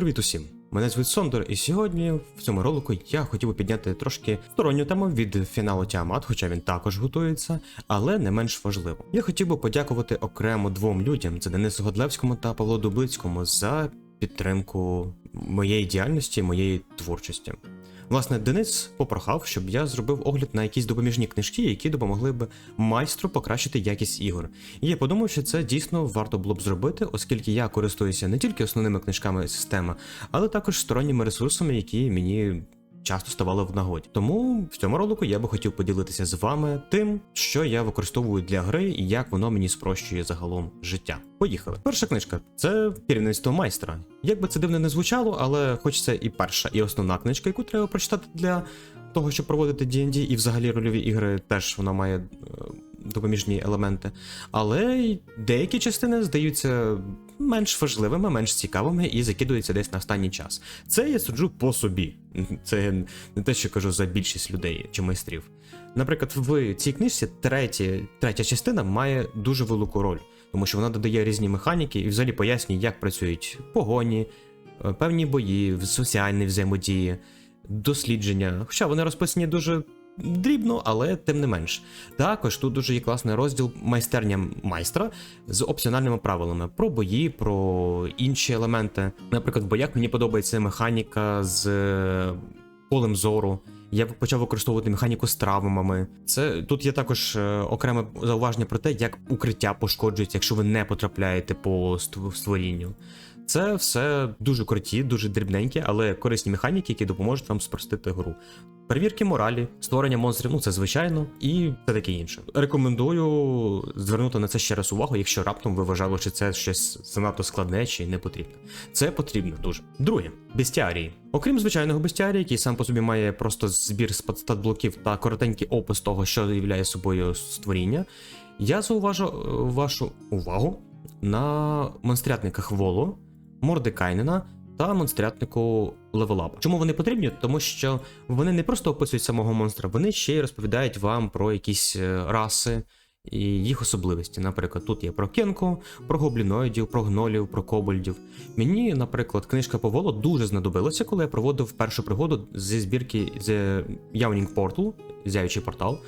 Привіт усім! Мене звуть Сондор, і сьогодні в цьому ролику я хотів би підняти трошки сторонню тему від фіналу Тіамат, хоча він також готується, але не менш важливо. Я хотів би подякувати окремо двом людям: це Денису Годлевському та Павлу Дублицькому за підтримку моєї діяльності, моєї творчості. Власне, Денис попрохав, щоб я зробив огляд на якісь допоміжні книжки, які допомогли б майстру покращити якість ігор. І я подумав, що це дійсно варто було б зробити, оскільки я користуюся не тільки основними книжками системи, але також сторонніми ресурсами, які мені. Часто ставали в нагоді. Тому в цьому ролику я би хотів поділитися з вами тим, що я використовую для гри і як воно мені спрощує загалом життя. Поїхали. Перша книжка це керівництво майстра. Як би це дивно не звучало, але хоч це і перша, і основна книжка, яку треба прочитати для того, щоб проводити D&D, і взагалі рольові ігри теж вона має е, допоміжні елементи. Але деякі частини здаються менш важливими, менш цікавими і закидуються десь на останній час. Це я суджу по собі. Це не те, що кажу за більшість людей чи майстрів. Наприклад, в цій книжці треті, третя частина має дуже велику роль, тому що вона додає різні механіки і взагалі пояснює, як працюють погоні, е, певні бої, соціальні взаємодії, дослідження. Хоча вони розписані дуже дрібно, але тим не менш. Також тут дуже є класний розділ майстерня майстра з опціональними правилами про бої, про інші елементи. Наприклад, в боях мені подобається механіка з е, полем зору. Я почав використовувати механіку з травмами. Це тут є також е, окреме зауваження про те, як укриття пошкоджується, якщо ви не потрапляєте по створінню. Це все дуже круті, дуже дрібненькі, але корисні механіки, які допоможуть вам спростити гру. Перевірки моралі, створення монстрів, ну це звичайно, і все таке інше. Рекомендую звернути на це ще раз увагу, якщо раптом ви вважали, що це щось занадто складне чи не потрібно. Це потрібно дуже. Друге, бестіарії. Окрім звичайного бестіарія, який сам по собі має просто збір статблоків та коротенький опис того, що являє собою створіння, я зауважу е, вашу увагу на монстрятниках Воло, Мордекайнена та монстрятнику Левелап. Чому вони потрібні? Тому що вони не просто описують самого монстра, вони ще й розповідають вам про якісь е, раси і їх особливості. Наприклад, тут є про Кенко, про гобліноїдів, про гнолів, про кобальдів. Мені, наприклад, книжка по Воло дуже знадобилася, коли я проводив першу пригоду зі збірки The Yawning Portal, зяючий портал,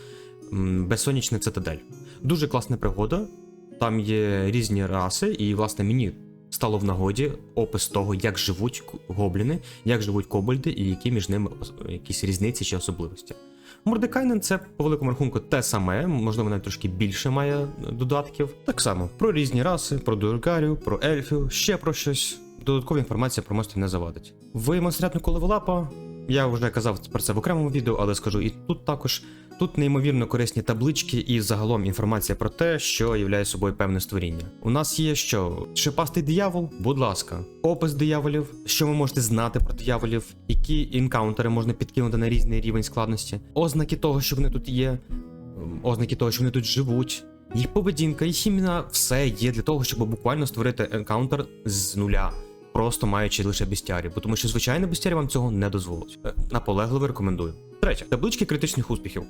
Безсонячний цитадель. Дуже класна пригода. Там є різні раси, і, власне, мені стало в нагоді опис того, як живуть гобліни, як живуть кобальди і які між ними якісь різниці чи особливості. Мордекайнен це по великому рахунку те саме, можливо, навіть трошки більше має додатків. Так само про різні раси, про дургарів, про ельфів, ще про щось. Додаткова інформація про монстрів не завадить. В монстрятнику левелапа я вже казав про це в окремому відео, але скажу і тут також. Тут неймовірно корисні таблички і загалом інформація про те, що являє собою певне створіння. У нас є що? Шипастий диявол, будь ласка, опис дияволів, що ви можете знати про дияволів, які інкаунтери можна підкинути на різний рівень складності, ознаки того, що вони тут є, ознаки того, що вони тут живуть. Їх поведінка, їх імена, все є для того, щоб буквально створити енкаунтер з нуля, просто маючи лише бістярі, бо тому що звичайне бістярі вам цього не дозволить. Е, Наполегливо рекомендую. Третє, таблички критичних успіхів.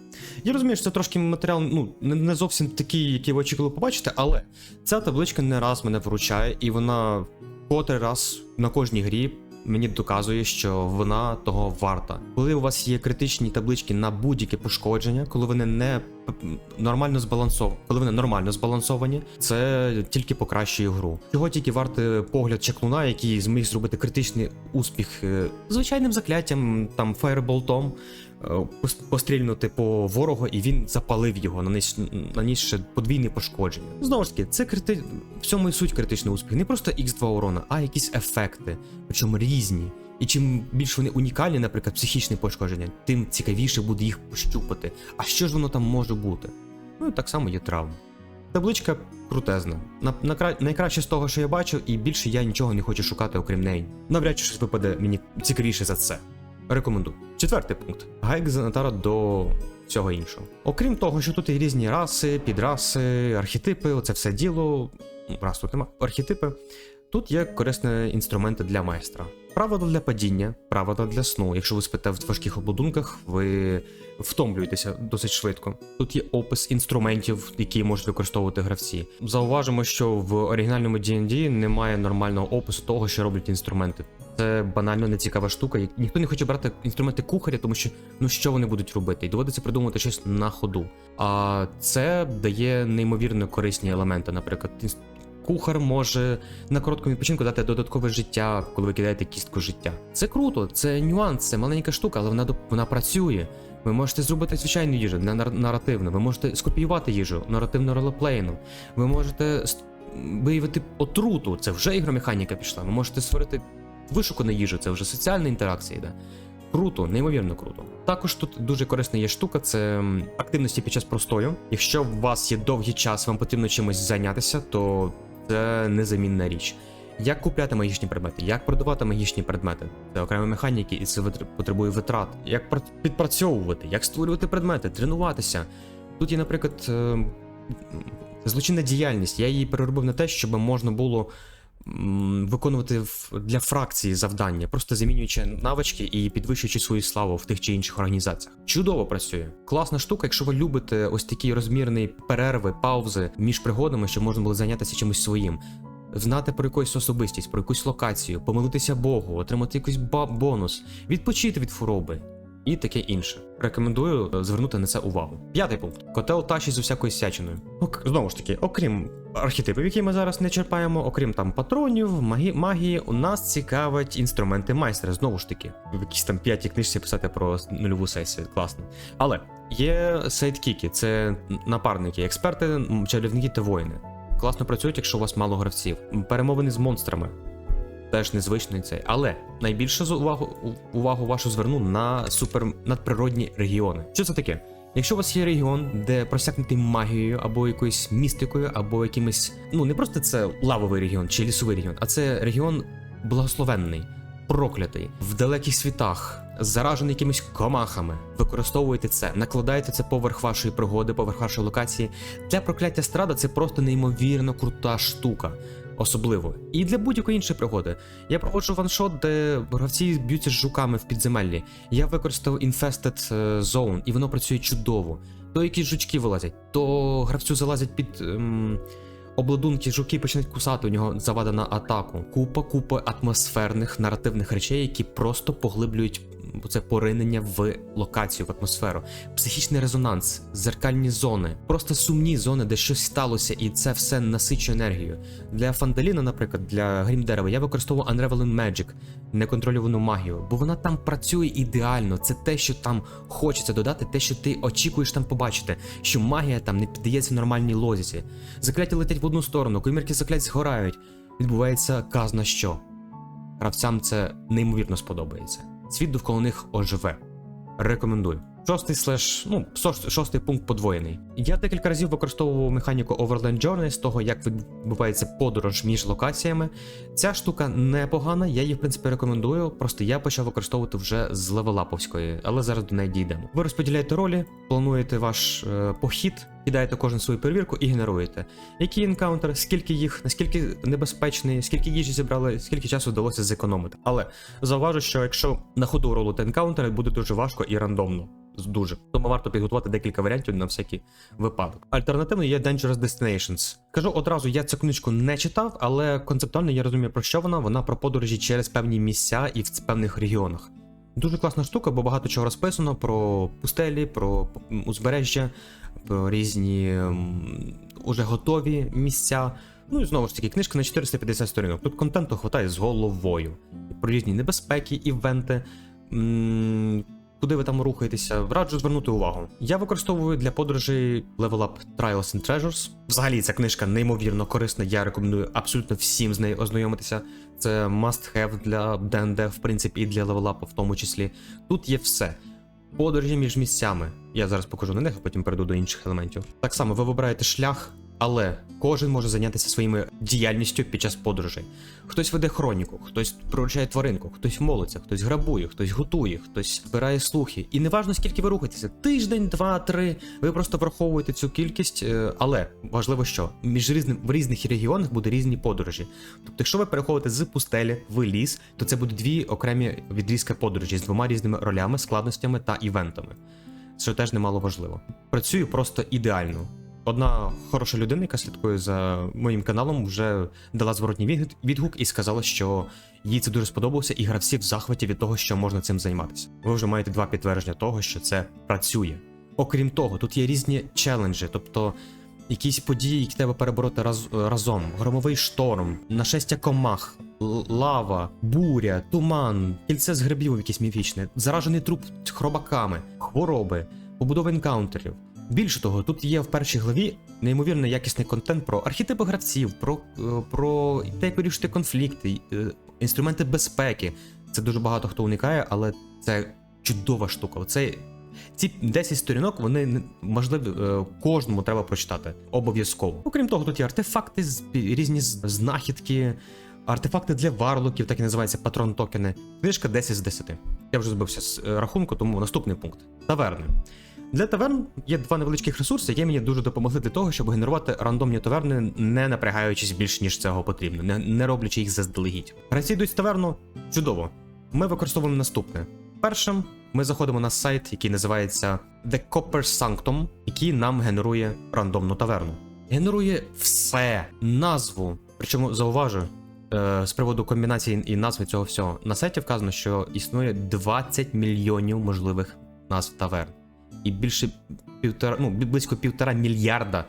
Я розумію, що це трошки матеріал, ну не, зовсім такий, який ви очікували побачити, але ця табличка не раз мене вручає, і вона котрий раз на кожній грі мені доказує, що вона того варта. Коли у вас є критичні таблички на будь-яке пошкодження, коли вони не нормально збалансовані, коли вони нормально збалансовані, це тільки покращує гру. Чого тільки варте погляд чаклуна, який зміг зробити критичний успіх е, звичайним закляттям, там фаєрболтом. Пострільнути по ворогу, і він запалив його, наніс, наніс ще подвійне пошкодження. Знову ж таки, це крити... в цьому і суть критичний успіх. Не просто X2 урона, а якісь ефекти, причому різні. І чим більш вони унікальні, наприклад, психічне пошкодження, тим цікавіше буде їх пощупати. А що ж воно там може бути? Ну і так само є травми. Табличка крутезна. На, на, найкраще з того, що я бачив, і більше я нічого не хочу шукати, окрім неї. Навряд чи щось випаде мені цікавіше за це. Рекомендую. Четвертий пункт. Гайк занатара до всього іншого. Окрім того, що тут є різні раси, підраси, архетипи, оце все діло. Раз тут нема архетипи. Тут є корисні інструменти для майстра. Правила для падіння, правила для сну. Якщо ви спите в важких обладунках, ви втомлюєтеся досить швидко. Тут є опис інструментів, які можуть використовувати гравці. Зауважимо, що в оригінальному D&D немає нормального опису того, що роблять інструменти. Це банально нецікава штука. Ніхто не хоче брати інструменти кухаря, тому що ну що вони будуть робити, і доводиться придумувати щось на ходу. А це дає неймовірно корисні елементи. Наприклад, кухар може на короткому відпочинку дати додаткове життя, коли ви кидаєте кістку життя. Це круто, це нюанс, це маленька штука, але вона вона працює. Ви можете зробити звичайну їжу, не нар- наративну. Ви можете скопіювати їжу, наративно ролеплейну. Ви можете виявити отруту, це вже ігромеханіка пішла. Ви можете створити вишукану їжу, це вже соціальна інтеракція йде. Круто, неймовірно круто. Також тут дуже корисна є штука, це активності під час простою. Якщо у вас є довгий час, вам потрібно чимось зайнятися, то це незамінна річ. Як купляти магічні предмети, як продавати магічні предмети, це окремі механіки, і це потребує витрат. Як підпрацьовувати, як створювати предмети, тренуватися. Тут є, наприклад, е, злочинна діяльність. Я її переробив на те, щоб можна було виконувати для фракції завдання, просто замінюючи навички і підвищуючи свою славу в тих чи інших організаціях. Чудово працює. Класна штука, якщо ви любите ось такі розмірні перерви, паузи між пригодами, щоб можна було зайнятися чимось своїм. Знати про якусь особистість, про якусь локацію, помилитися Богу, отримати якийсь бонус, відпочити від хвороби і таке інше. Рекомендую е, звернути на це увагу. П'ятий пункт: котел тащить з усякою сячиною. Ок, знову ж таки, окрім архетипів, які ми зараз не черпаємо, окрім там патронів, магі, магії, у нас цікавить інструменти майстра. Знову ж таки, в якійсь там п'ятій книжці писати про нульову сесію. Класно. Але є сайдкіки, це напарники, експерти, чарівники та воїни. Класно працюють, якщо у вас мало гравців. Перемовини з монстрами. Теж незвичний цей. Але найбільше увагу, увагу вашу зверну на супер надприродні регіони. Що це таке? Якщо у вас є регіон, де просякнутий магією або якоюсь містикою, або якимось. Ну не просто це лавовий регіон чи лісовий регіон, а це регіон благословенний, проклятий, в далеких світах, заражений якимись комахами. Використовуйте це, накладайте це поверх вашої пригоди, поверх вашої локації. Для прокляття страда це просто неймовірно крута штука. Особливо. І для будь-якої іншої пригоди. Я проводжу ваншот, де гравці б'ються з жуками в підземеллі. Я використав Infested е, Zone, і воно працює чудово. То якісь жучки вилазять, то гравцю залазять під. Ем... Обладунки жуки починають кусати, у нього завада на атаку. Купа, купа атмосферних наративних речей, які просто поглиблюють це поринення в локацію, в атмосферу. Психічний резонанс, зеркальні зони, просто сумні зони, де щось сталося, і це все насичує енергією. Для Фандаліна, наприклад, для грімдерева, я використовую Unraveling Magic, неконтрольовану магію, бо вона там працює ідеально. Це те, що там хочеться додати, те, що ти очікуєш там побачити, що магія там не піддається нормальній логіці. Закляття летять в одну сторону, комірки заклять згорають. Відбувається казна що. Гравцям це неймовірно сподобається. Світ довкола них оживе. Рекомендую. Шостий слеш, ну, шостий, пункт подвоєний. Я декілька разів використовував механіку Overland Journey з того, як відбувається подорож між локаціями. Ця штука непогана, я її в принципі рекомендую. Просто я почав використовувати вже з левелаповської, але зараз до неї дійдемо. Ви розподіляєте ролі, плануєте ваш е, похід, кидаєте кожен свою перевірку і генеруєте. Який енкаунтер, скільки їх, наскільки небезпечний, скільки їжі зібрали, скільки часу вдалося зекономити. Але зауважу, що якщо на ходу ролити енкаунтери, буде дуже важко і рандомно. Дуже. Тому варто підготувати декілька варіантів на всякий випадок. Альтернативно є Dangerous Destinations. Кажу одразу, я цю книжку не читав, але концептуально я розумію про що вона. Вона про подорожі через певні місця і в певних регіонах. Дуже класна штука, бо багато чого розписано про пустелі, про узбережжя, про різні уже готові місця. Ну і знову ж таки, книжка на 450 сторінок. Тут контенту хватає з головою. Про різні небезпеки, івенти. Куди ви там рухаєтеся, раджу звернути увагу. Я використовую для подорожей Level Up Trials and Treasures. Взагалі, ця книжка неймовірно корисна. Я рекомендую абсолютно всім з нею ознайомитися. Це must have для ДНД, в принципі, і для левелапу, в тому числі. Тут є все. Подорожі між місцями. Я зараз покажу на них, а потім перейду до інших елементів. Так само ви вибираєте шлях Але кожен може зайнятися своїми діяльністю під час подорожей. Хтось веде хроніку, хтось приручає тваринку, хтось молиться, хтось грабує, хтось готує, хтось збирає слухи. І неважно скільки ви рухаєтеся, тиждень, два, три. Ви просто враховуєте цю кількість, е, але важливо, що між різним в різних регіонах буде різні подорожі. Тобто, якщо ви переходите з пустелі в ліс, то це будуть дві окремі відрізки подорожі з двома різними ролями, складностями та івентами. Що теж немало важливо. Працюю просто ідеально. Одна хороша людина, яка слідкує за моїм каналом, вже дала зворотній відгук- і сказала, що їй це дуже сподобалося, і гравці в захваті від того, що можна цим займатися. Ви вже маєте два підтвердження того, що це працює. Окрім того, тут є різні челенджі, тобто якісь події, які треба перебороти раз, разом: громовий шторм, нашестя комах, лава, буря, туман, кільце з грибів якесь міфічне, заражений труп хробаками, хвороби, побудова енкаунтерів. Більше того, тут є в першій главі неймовірно якісний контент про архетипи гравців, про, е, про те, як вирішити конфлікти, е, інструменти безпеки. Це дуже багато хто уникає, але це чудова штука. Це ці 10 сторінок, вони можливі е, кожному треба прочитати. Обов'язково. Окрім того, тут є артефакти, різні знахідки, артефакти для варлоків, так і називається патрон токени. Книжка 10 з 10. Я вже збився з рахунку, тому наступний пункт. Таверни. Для таверн є два невеличких ресурси, які мені дуже допомогли для того, щоб генерувати рандомні таверни, не напрягаючись більш ніж цього потрібно, не, не роблячи їх заздалегідь. Гравці таверну чудово. Ми використовуємо наступне. Першим ми заходимо на сайт, який називається The Copper Sanctum, який нам генерує рандомну таверну. Генерує все, назву. Причому зауважу, е, з приводу комбінації і назви цього всього. На сайті вказано, що існує 20 мільйонів можливих назв таверн. І більше півтора, ну, близько півтора мільярда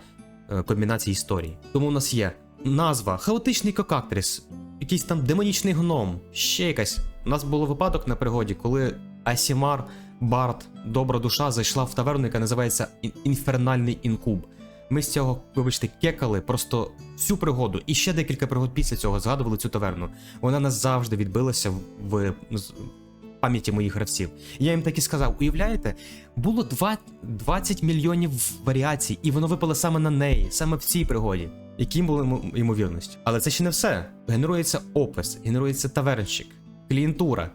е, комбінацій історії. Тому у нас є назва, хаотичний кокактріс, якийсь там демонічний гном, ще якась. У нас було випадок на пригоді, коли Асімар, Барт, добра душа зайшла в таверну, яка називається Інфернальний інкуб. Ми з цього, вибачте, кекали просто всю пригоду, і ще декілька пригод після цього згадували цю таверну. Вона назавжди відбилася в, пам'яті моїх гравців. Я їм так і сказав: уявляєте, було два- 20 мільйонів варіацій, і воно випало саме на неї, саме в цій пригоді. Які були ймо- ймовірності. Але це ще не все. Генерується опис, генерується тавернщик, клієнтура,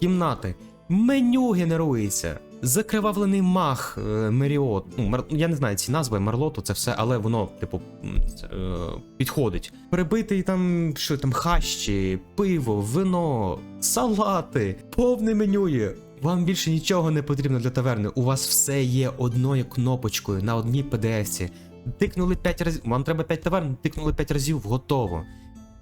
кімнати, меню генерується, закривавлений мах, е, Меріот. Ну, я не знаю ці назви, Мерлоту, це все, але воно, типу, е, підходить. Прибитий там, що там, хащі, пиво, вино, салати, повне меню є. Вам більше нічого не потрібно для таверни. У вас все є одною кнопочкою на одній PDF-ці. Тикнули 5 разів. Вам треба 5 таверн, тикнули 5 разів, готово.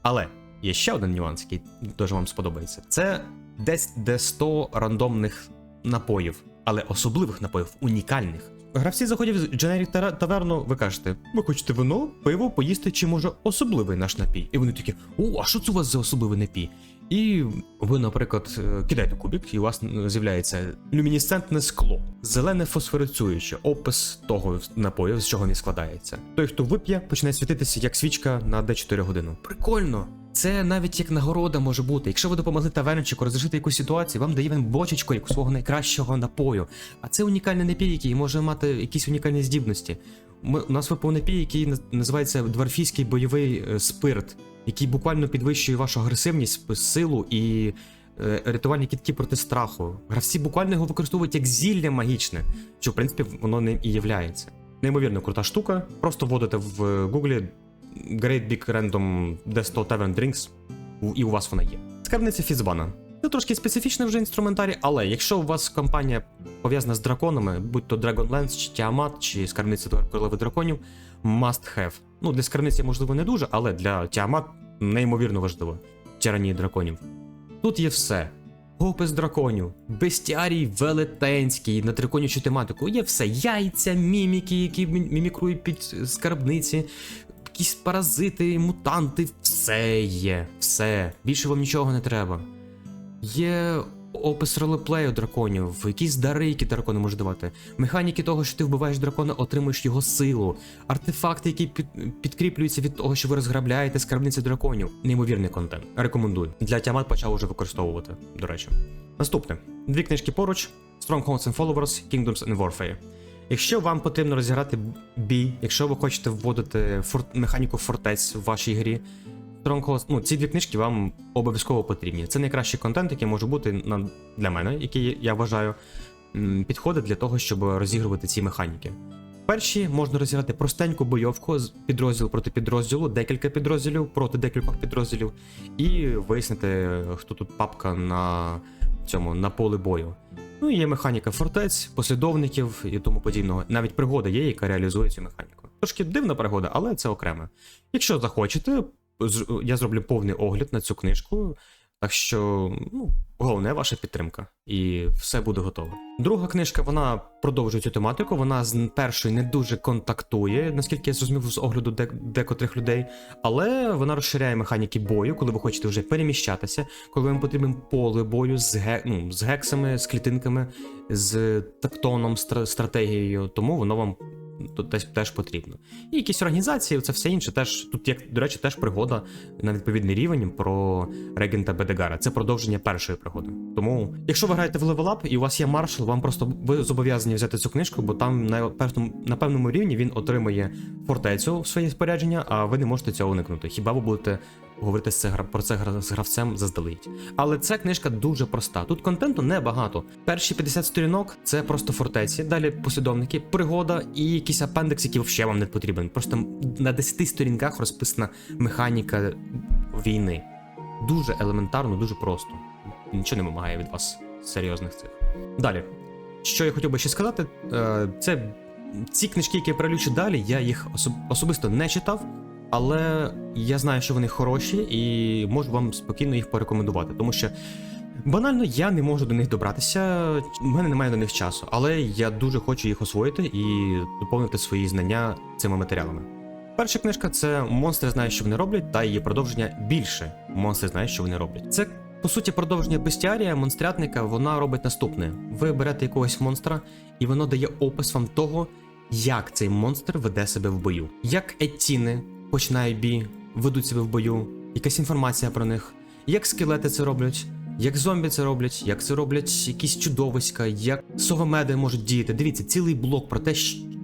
Але є ще один нюанс, який дуже вам сподобається. Це десь де 100 рандомних напоїв, але особливих напоїв, унікальних. Гравці заходять в Generic таверну, ви кажете, ви хочете вино, пиво, поїсти чи може особливий наш напій? І вони такі: о, а що це у вас за особливий напій? І ви, наприклад, е, кидаєте кубик, і у вас з'являється люмінесцентне скло, зелене фосфорицююче, опис того напою, з чого він складається. Той, хто вип'є, почне світитися як свічка на D4 годину. Прикольно! Це навіть як нагорода може бути. Якщо ви допомогли тавернчику розрішити якусь ситуацію, вам дає він бочечку як свого найкращого напою. А це унікальний напій, який може мати якісь унікальні здібності. Ми, у нас випав напій, який називається дворфійський бойовий е, спирт, який буквально підвищує вашу агресивність, силу і е, рятувальні кітки проти страху. Гравці буквально його використовують як зілля магічне, що в принципі воно ним і являється. Неймовірно крута штука. Просто вводите в е, гуглі Great Big Random D100 Tavern Drinks, і у вас вона є. Скарбниця Фізбана. Це трошки специфічний вже інструментарій, але якщо у вас компанія пов'язана з драконами, будь то Dragonlance, чи Тіамат, чи скарбниця королеви драконів, must have. Ну, для скарбниці, можливо, не дуже, але для Тіамат неймовірно важливо. Тиранії драконів. Тут є все. Опис драконів, бестіарій велетенський на драконячу тематику. Є все. Яйця, міміки, які мі- мімікрують під скарбниці, якісь паразити, мутанти, все є. Все. Більше вам нічого не треба. Є опис ролеплею драконів, якісь дари, які дракони можуть давати, механіки того, що ти вбиваєш дракона, отримуєш його силу, артефакти, які під, підкріплюються від того, що ви розграбляєте скарбниці драконів. Неймовірний контент. Рекомендую. Для Тіамат почав уже використовувати, до речі. Наступне: дві книжки поруч: Strongholds and Followers, Kingdoms and Warfare. Якщо вам потрібно розіграти бій, якщо ви хочете вводити фор... механіку фортець в вашій грі, Stronghold, ну, ці дві книжки вам обов'язково потрібні. Це найкращий контент, який може бути на... для мене, який я вважаю, підходить для того, щоб розігрувати ці механіки. Перші можна розіграти простеньку бойовку з підрозділу проти підрозділу, декілька підрозділів проти декількох підрозділів, і вияснити, хто тут папка на цьому на полі бою. Ну і є механіка фортець, послідовників і тому подібного. Навіть пригода є, яка реалізує цю механіку. Трошки дивна пригода, але це окремо. Якщо захочете, я зроблю повний огляд на цю книжку. Так що, ну, головне ваша підтримка, і все буде готово. Друга книжка вона продовжує цю тематику. Вона з першої не дуже контактує, наскільки я зрозумів з огляду дек- декотрих людей, але вона розширяє механіки бою, коли ви хочете вже переміщатися, коли вам потрібен поле бою з, ге... ну, з гексами, з клітинками, з тактоном, стра- стратегією, тому воно вам теж, теж потрібно. І якісь організації, це все інше теж. Тут, як, до речі, теж пригода на відповідний рівень про регента Бедегара. Це продовження першої пригоди. Тому, якщо ви граєте в Up і у вас є маршал, вам просто ви зобов'язані взяти цю книжку, бо там на певному, на певному рівні він отримує фортецю в своє спорядження, а ви не можете цього уникнути. Хіба ви будете говорити з це, про це з гравцем заздалегідь. Але ця книжка дуже проста. Тут контенту небагато. Перші 50 сторінок це просто фортеці, далі послідовники, пригода і якийсь апендекс, який взагалі вам не потрібен. Просто на 10 сторінках розписана механіка війни. Дуже елементарно, дуже просто. Нічого не вимагає від вас серйозних цих. Далі. Що я хотів би ще сказати, е, це ці книжки, які я перелічу далі, я їх особисто не читав, але я знаю, що вони хороші, і можу вам спокійно їх порекомендувати, тому що банально я не можу до них добратися, в мене немає до них часу, але я дуже хочу їх освоїти і доповнити свої знання цими матеріалами. Перша книжка це Монстри знають, що вони роблять, та її продовження більше. Монстри знають, що вони роблять. Це по суті продовження бестіарія, монстрятника. Вона робить наступне: ви берете якогось монстра, і воно дає опис вам того, як цей монстр веде себе в бою. Як етіни починають бій, ведуть себе в бою, якась інформація про них, як скелети це роблять. Як зомбі це роблять, як це роблять якісь чудовиська, як совомеди можуть діяти. Дивіться, цілий блок про те,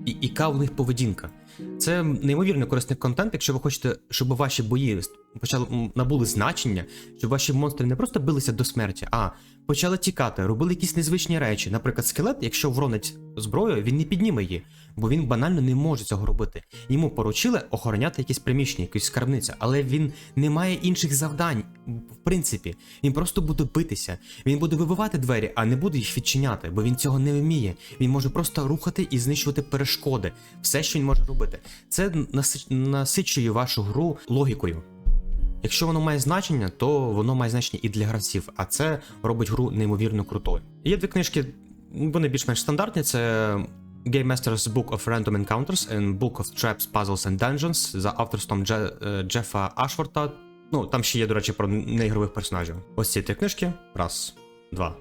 яка у них поведінка. Це неймовірно корисний контент, якщо ви хочете, щоб ваші бої почали набули значення, щоб ваші монстри не просто билися до смерті, а почали тікати, робили якісь незвичні речі. Наприклад, скелет, якщо вронить зброю, він не підніме її, бо він банально не може цього робити. Йому поручили охороняти якісь приміщення, якусь скарбницю, але він не має інших завдань. В принципі, він просто буде битися. Він буде вибивати двері, а не буде їх відчиняти, бо він цього не вміє. Він може просто рухати і знищувати перешкоди. Все, що він може робити. Це насич- насичує вашу гру логікою. Якщо воно має значення, то воно має значення і для гравців, а це робить гру неймовірно крутою. Є дві книжки, вони більш-менш стандартні. Це Game Master's Book of Random Encounters and Book of Traps, Puzzles and Dungeons за авторством Дже, е, Джефа Ашфорта. Ну, там ще є, до речі, про неігрових персонажів. Ось ці три книжки. Раз, два,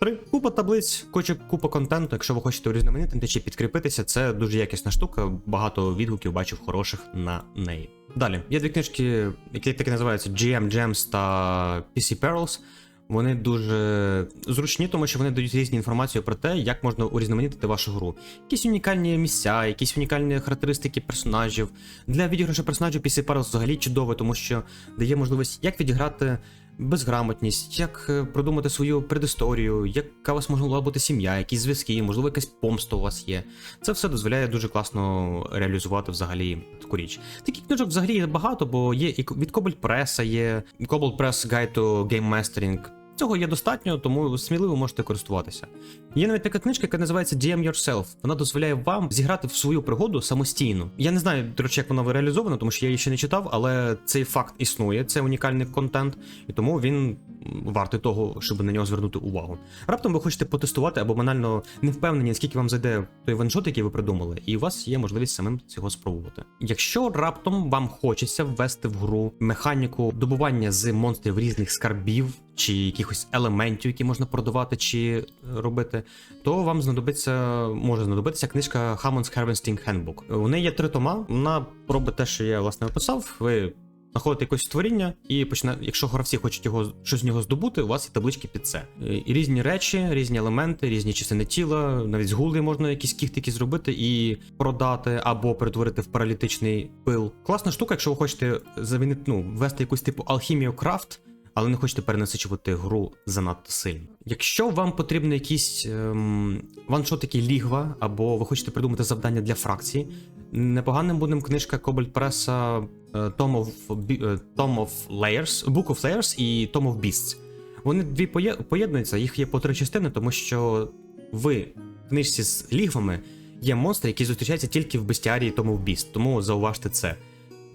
три. Купа таблиць, купа контенту. Якщо ви хочете урізноманітнити чи підкріпитися, це дуже якісна штука. Багато відгуків бачив хороших на неї. Далі є дві книжки, які так називаються GM Gems та PC Perils. Вони дуже зручні, тому що вони дають різні інформацію про те, як можна урізноманітити вашу гру. Якісь унікальні місця, якісь унікальні характеристики персонажів. Для відіграшу персонажів PC Perils взагалі чудово, тому що дає можливість як відіграти безграмотність, як е, продумати свою предісторію, яка у вас могла бути сім'я, якісь зв'язки, можливо, якась помста у вас є. Це все дозволяє дуже класно реалізувати взагалі таку річ. Таких книжок взагалі є багато, бо є і від Cobalt Press є Cobalt Press Guide to Game Mastering. Цього є достатньо, тому сміливо можете користуватися. Є навіть така книжка, яка називається DM Yourself. Вона дозволяє вам зіграти в свою пригоду самостійно. Я не знаю, до речі, як вона реалізована, тому що я її ще не читав, але цей факт існує, це унікальний контент, і тому він вартий того, щоб на нього звернути увагу. Раптом ви хочете потестувати або банально не впевнені, наскільки вам зайде той ваншот, який ви придумали, і у вас є можливість самим цього спробувати. Якщо раптом вам хочеться ввести в гру механіку добування з монстрів різних скарбів чи якихось елементів, які можна продавати чи е, робити, то вам знадобиться може знадобитися книжка Hammond's Harvesting Handbook. У неї є три тома. Вона робить те, що я власне описав. Ви знаходите якесь створіння, і почина... якщо гравці хочуть його щось з нього здобути, у вас є таблички під це. І різні речі, різні елементи, різні частини тіла, навіть з гули можна якісь кіхтики зробити і продати або перетворити в паралітичний пил. Класна штука, якщо ви хочете замінити, ну, ввести якусь типу алхімію крафт. Але не хочете перенасичувати гру занадто сильно. Якщо вам потрібен якийсь ем, ваншот, такий лігва, або ви хочете придумати завдання для фракції, непоганим буде книжка Кобальт Преса Tom of, е, Tom of Layers, Book of Layers і Tom of Beasts. Вони дві поє- поєднуються, їх є по три частини, тому що в книжці з лігвами є монстри, які зустрічаються тільки в бестіарії Tom of Beast, тому зауважте це.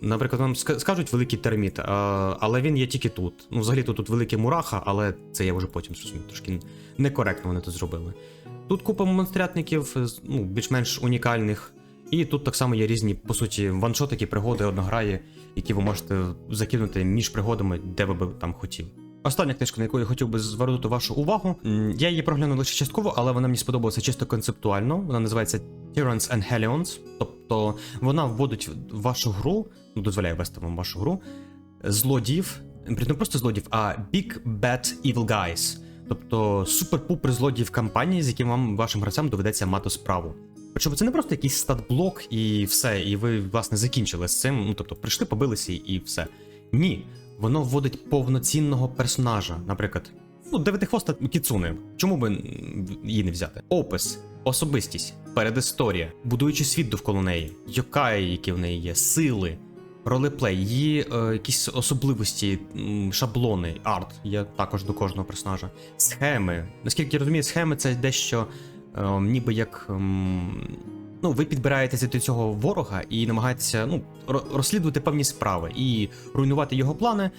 Наприклад, нам скажуть великий терміт, але він є тільки тут. Ну, взагалі тут великий мураха, але це я вже потім зрозумів. Трошки некоректно вони тут зробили. Тут купа монстрятників, е, ну, більш-менш унікальних. І тут так само є різні, по суті, ваншотики, пригоди, однограї, які ви можете закинути між пригодами, де ви би там хотів. Остання книжка, на яку я хотів би звернути вашу увагу. Я її проглянув лише частково, але вона мені сподобалася чисто концептуально. Вона називається Tyrants and Hellions. Тобто вона вводить в вашу гру, ну, дозволяє ввести вам вашу гру, злодіїв, не просто злодіїв, а Big Bad Evil Guys. Тобто супер-пупер злодіїв кампанії, з яким вам вашим гравцям доведеться мати справу. Причому це не просто якийсь статблок і все, і ви, власне, закінчили з цим. Ну тобто прийшли, побилися і все. Ні, воно вводить повноцінного персонажа, наприклад, ну, дев'ятихвоста Кіцуни. Чому би її не взяти? Опис, особистість, передісторія, будуючи світ довкола неї, йокаї, які в неї є, сили, ролеплей, її е, якісь особливості, шаблони, арт є також до кожного персонажа, схеми. Наскільки я розумію, схеми це дещо е, ніби як. м, Ну, ви підбираєтеся до цього ворога і намагаєтеся ну, розслідувати певні справи і руйнувати його плани,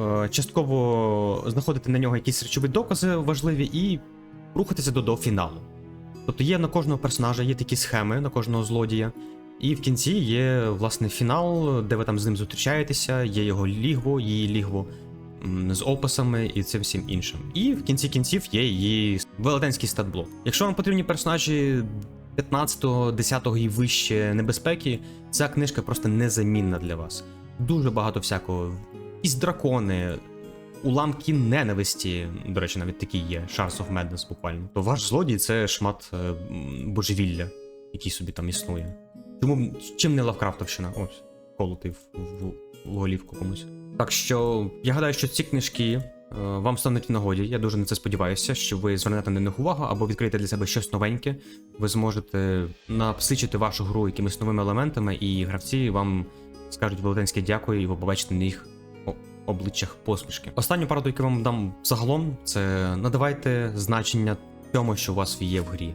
е, частково знаходити на нього якісь речові докази важливі і рухатися до, до фіналу. Тобто є на кожного персонажа є такі схеми на кожного злодія, і в кінці є власне фінал, де ви там з ним зустрічаєтеся, є його лігво, її лігво з описами і цим всім іншим. І в кінці кінців є її велетенський статблок. Якщо вам потрібні персонажі 15-го, 10-го і вище небезпеки, ця книжка просто незамінна для вас. Дуже багато всякого. Якісь дракони, уламки ненависті, до речі, навіть такі є, Shards of Madness буквально. То ваш злодій це шмат е, божевілля, який собі там існує. Чому чим не Лавкрафтовщина? Ось, колотий в, в, в голівку комусь. Так що я гадаю, що ці книжки вам стануть в нагоді. Я дуже на це сподіваюся, що ви звернете на них увагу або відкриєте для себе щось новеньке. Ви зможете напсичити вашу гру якимись новими елементами, і гравці вам скажуть велетенське дякую, і ви побачите на їх обличчях посмішки. Останню пораду, яку вам дам загалом, це надавайте значення тому, що у вас є в грі.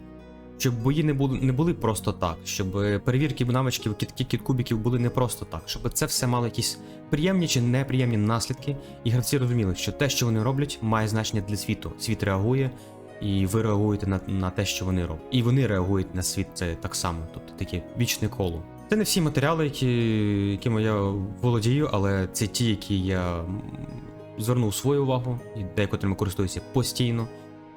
Щоб бої не були не були просто так, щоб перевірки навичків кітки кіткубіків були не просто так, щоб це все мало якісь приємні чи неприємні наслідки, і гравці розуміли, що те, що вони роблять, має значення для світу. Світ реагує, і ви реагуєте на, на те, що вони роблять. І вони реагують на світ це так само, тобто таке вічне коло. Це не всі матеріали, які, якими я володію, але це ті, які я звернув свою увагу, і декотрими користуюся постійно,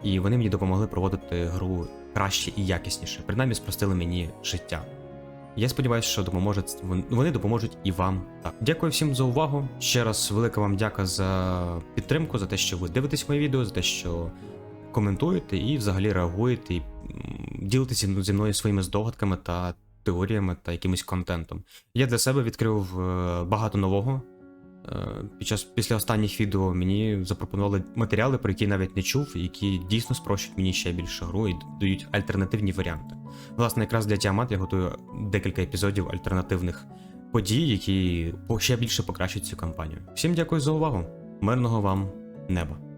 і вони мені допомогли проводити гру краще і якісніше. Принаймні спростили мені життя. Я сподіваюся, що допоможе вон- вони допоможуть і вам. Так, дякую всім за увагу. Ще раз велика вам дяка за підтримку, за те, що ви дивитесь мої відео, за те, що коментуєте і взагалі реагуєте і ділитеся зі мною своїми здогадками та теоріями та якимось контентом. Я для себе відкрив е, багато нового. Е, Під час після останніх відео мені запропонували матеріали, про які я навіть не чув, які дійсно спрощують мені ще більше гру і дають альтернативні варіанти. Власне, якраз для Тіамат я готую декілька епізодів альтернативних подій, які ще більше покращать цю кампанію. Всім дякую за увагу. Мирного вам неба!